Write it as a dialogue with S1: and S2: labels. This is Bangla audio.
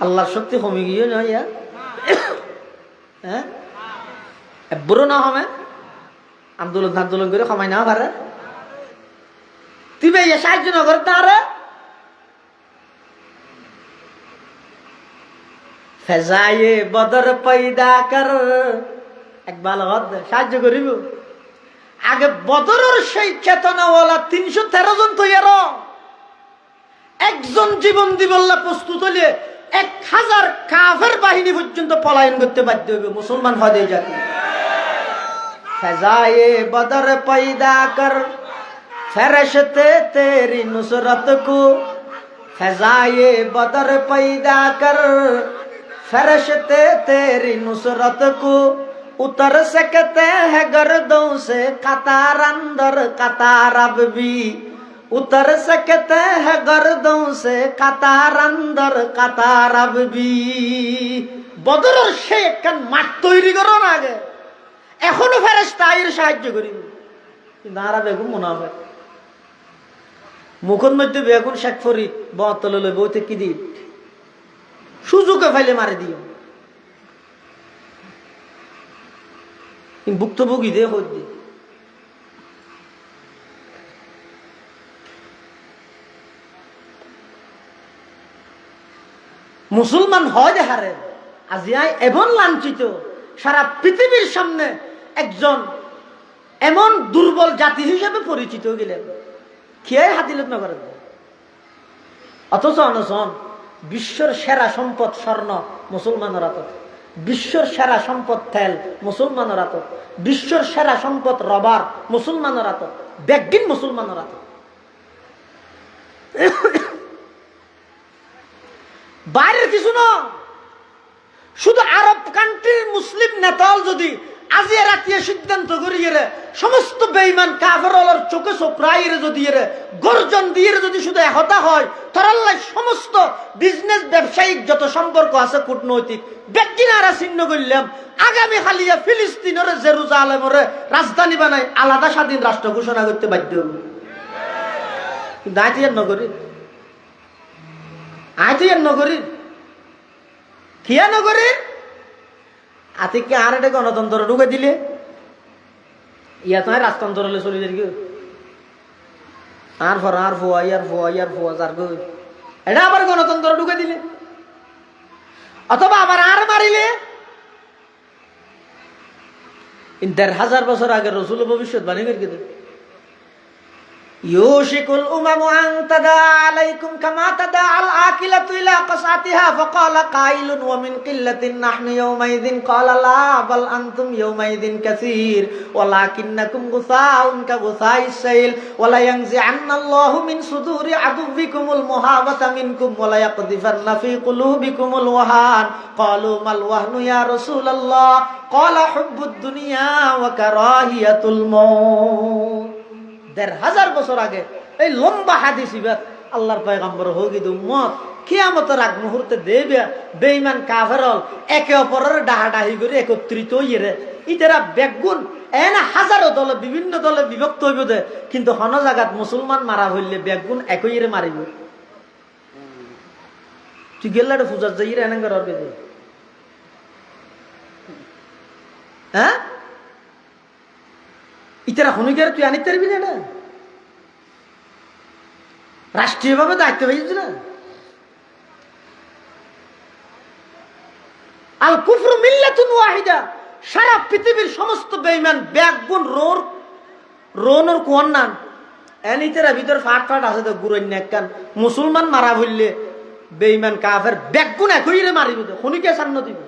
S1: আল্লাহর শক্তি কমে গিয়ে না ইয়া হ্যাঁ? বুড়ো না হবে? আন্দোলন আন্দোলন করে সময় না পারে। তুমি ইয়ে সাহায্য না করতে আরে ফেজায়ে বদর পয়দা কর। একবার সাহায্য করিব। আগে বদরের সেই চেতনাওয়ালা তিনশো তেরো জন তৈয়ার। একজন জীবন দিবল্লা প্রস্তুত হলে এক হাজার কাফের বাহিনী পর্যন্ত পলায়ন করতে বাধ্য হবে মুসলমান হদে জাতি ফেজায়ে বদর পয়দা কর ফেরশতে তেরি নুসরত কো ফেজায়ে বদর পয়দা কর फरशते तेरी नुसरत को उतर सकते हैं गर्दों से कतार अंदर कतार अब भी उतर सकते हैं गर्दों से कतार अंदर कतार अब भी বদরের সে একখান মাঠ তৈরি করো না আগে এখনো ফেরেস্তা আইয়ের সাহায্য করি কিন্তু আরা বেগুন মনে হবে মুখের মধ্যে বেগুন শেখ ফরিদ বতলে বইতে কি দিই সুযোগে ফাইলে মারে দিও ভুক্তভোগী দে হই দি মুসলমান হয় দেখারে আজি আই এমন লাঞ্ছিত, সারা পৃথিবীর সামনে একজন এমন দুর্বল জাতি হিসেবে পরিচিত গেলেন। খেয়ে হাতিলত নগরের অথচ অনশন বিশ্বর সেরা সম্পদ স্বর্ণ মুসলমানের হাত, বিশ্বর সেরা সম্পদ তেল মুসলমানের হাত, বিশ্বর সেরা সম্পদ রবার মুসলমানের হাত ব্যাগিন মুসলমানের হাত। বাইরের কিছু না। শুধু আরব কান্ট্রির মুসলিম নেতাল যদি আজি রাতিয়ে সিদ্ধান্ত করিয়ে সমস্ত বেইমান কাফেরলার চোখে চোপড়াইয়ে যদি এরে, গর্জন দিয়ে যদি শুধু একতা হয় তরাল্লাই সমস্ত বিজনেস ব্যবসায়িক যত সম্পর্ক আছে কূটনৈতিক ব্যক্তিনারা চিহ্ন করলাম, আগামী খালিয়া ফিলিস্তিনের জেরুজালেমরে রাজধানী বানাই, আলাদা স্বাধীন রাষ্ট্র ঘোষণা করতে বাধ্য কিন্তু আইতিয়ার নগরী আইতিয়ার নগরী। কিয়া নগরীর আতিককে আর একটা গণতন্ত্র ঢুকে দিলে? ইয়া তো রাজতন্ত্র হলে চলে যাই আর ফর, আর ফুয়া ইয়ার ফুয়া ইয়ার ফুয়া যার গই এটা আবার গণতন্ত্র ঢুকে দিলে। অথবা আবার আর মারিলে? দেড় হাজার বছর আগে রসুল ভবিষ্যৎ বাণী করে يوشك الأمم أن تداعى عليكم كما تداعى الآكلة إلى قصعتها. فقال قائل ومن قلة نحن يومئذ؟ قال لا بل أنتم يومئذ كثير ولكنكم غثاء كغثاء السيل ولا ينزعن الله من صدور عدوكم المهابة منكم ولا يقذفن في قلوبكم الوهان. قالوا ما الوهن يا رسول الله؟ قال حب الدنيا وكراهية الموت. দেড় হাজার বছর আগে, এই লম্বা হাদিস ইবার আল্লাহর পয়গম্বর হগিদ উম্মত, কিয়ামতের আগ মুহূর্তে দেবে বেইমান কাফেরল একে অপরের ডাহাডাহি করে একত্রিত ইয়েরে ইতারা বেগুন, এনা হাজারো দলে, বিভিন্ন দলে বিভক্ত হইব দে, কিন্তু হন জাগাত মুসলমান মারা হইলে বেগুন একই ইরে মারিব। তুই গেলারে পূজার যাই ইরে এনেঙ্গার অর্বে দে হ্যাঁ? ইতারা হনুকের তুই আনিতে পারবি না রাষ্ট্রীয়ভাবে দায়িত্ব পেয়েছি না? আল কুফর মিল্লাতুন ওয়াহিদা, সারা পৃথিবীর সমস্ত বেইমান ব্যাকগুন রোর, রোনর কোন নান এনিতেরা ভিতর ফাট ফাট আছে তো গুরন্য একখান মুসলমান মারা হইলে বেইমান কাফের ব্যাকগুন একই রে মারিব তো হনুকে সান্ন দিব?